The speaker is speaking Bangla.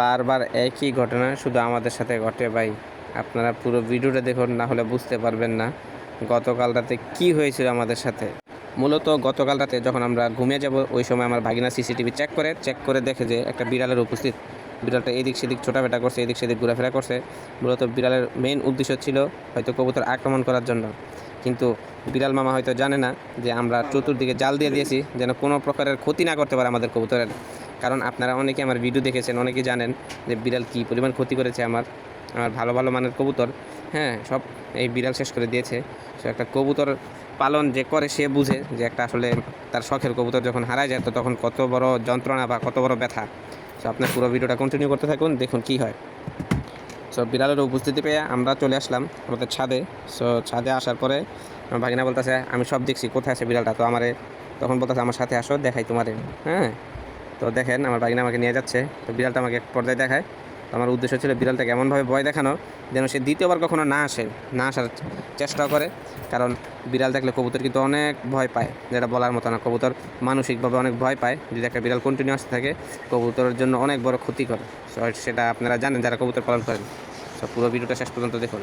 বারবার একই ঘটনা শুধু আমাদের সাথে ঘটে ভাই। আপনারা পুরো ভিডিওটা দেখুন, না হলে বুঝতে পারবেন না গতকাল রাতে কী হয়েছিল আমাদের সাথে। মূলত গতকাল রাতে যখন আমরা ঘুমিয়ে যাব, ওই সময় আমার ভাগিনা সিসিটিভি চেক করে চেক করে দেখে যে একটা বিড়ালের উপস্থিত। বিড়ালটা এদিক সেদিক ছোটাফেটা করছে, এদিক সেদিক ঘোরাফেরা করছে। মূলত বিড়ালের মেইন উদ্দেশ্য ছিল হয়তো কবুতর আক্রমণ করার জন্য। কিন্তু বিড়াল মামা হয়তো জানে না যে আমরা চতুর্দিকে জাল দিয়ে দিয়েছি, যেন কোনো প্রকারের ক্ষতি না করতে পারে আমাদের কবুতরের। কারণ আপনারা অনেকে আমার ভিডিও দেখেছেন অনেকে জানেন যে বিড়াল কী পরিমাণ ক্ষতি করেছে আমার আমার ভালো ভালো মানের কবুতর। হ্যাঁ সব এই বিড়াল শেষ করে দিয়েছে। সে একটা কবুতর পালন যে করে সে বুঝে যে একটা আসলে তার শখের কবুতর যখন হারায় যায়, তো তখন কত বড় যন্ত্রণা বা কত বড় ব্যথা। সো আপনার পুরো ভিডিওটা কন্টিনিউ করতে থাকুন, দেখুন কী হয়। সো বিড়ালের উপস্থিতি পেয়ে আমরা চলে আসলাম আমাদের ছাদে। সো ছাদে আসার পরে আমার ভাগিনা বলতেছে, আমি সব দেখছি, কোথায় আছে বিড়ালটা? তো আমারে তখন বলতেছে, আমার সাথে আসো, দেখাই তোমারে। হ্যাঁ তো দেখেন, আমার ভাগিনা আমাকে নিয়ে যাচ্ছে। তো বিড়ালটা আমাকে এক পর্যায়ে দেখায়। তো আমার উদ্দেশ্য ছিল বিড়ালটাকে এমনভাবে ভয় দেখানো যেন সে দ্বিতীয়বার কখনো না আসে, না আসার চেষ্টা করে। কারণ বিড়াল দেখলে কবুতর কিন্তু অনেক ভয় পায়, যেটা বলার মতো না। কবুতর মানসিকভাবে অনেক ভয় পায়। যদি একটা বিড়াল কন্টিনিউ আসতে থাকে, কবুতরের জন্য অনেক বড় ক্ষতি করে। সেটা আপনারা জানেন, যারা কবুতর পালন করেন। সো পুরো ভিডিওটা শেষ পর্যন্ত দেখুন।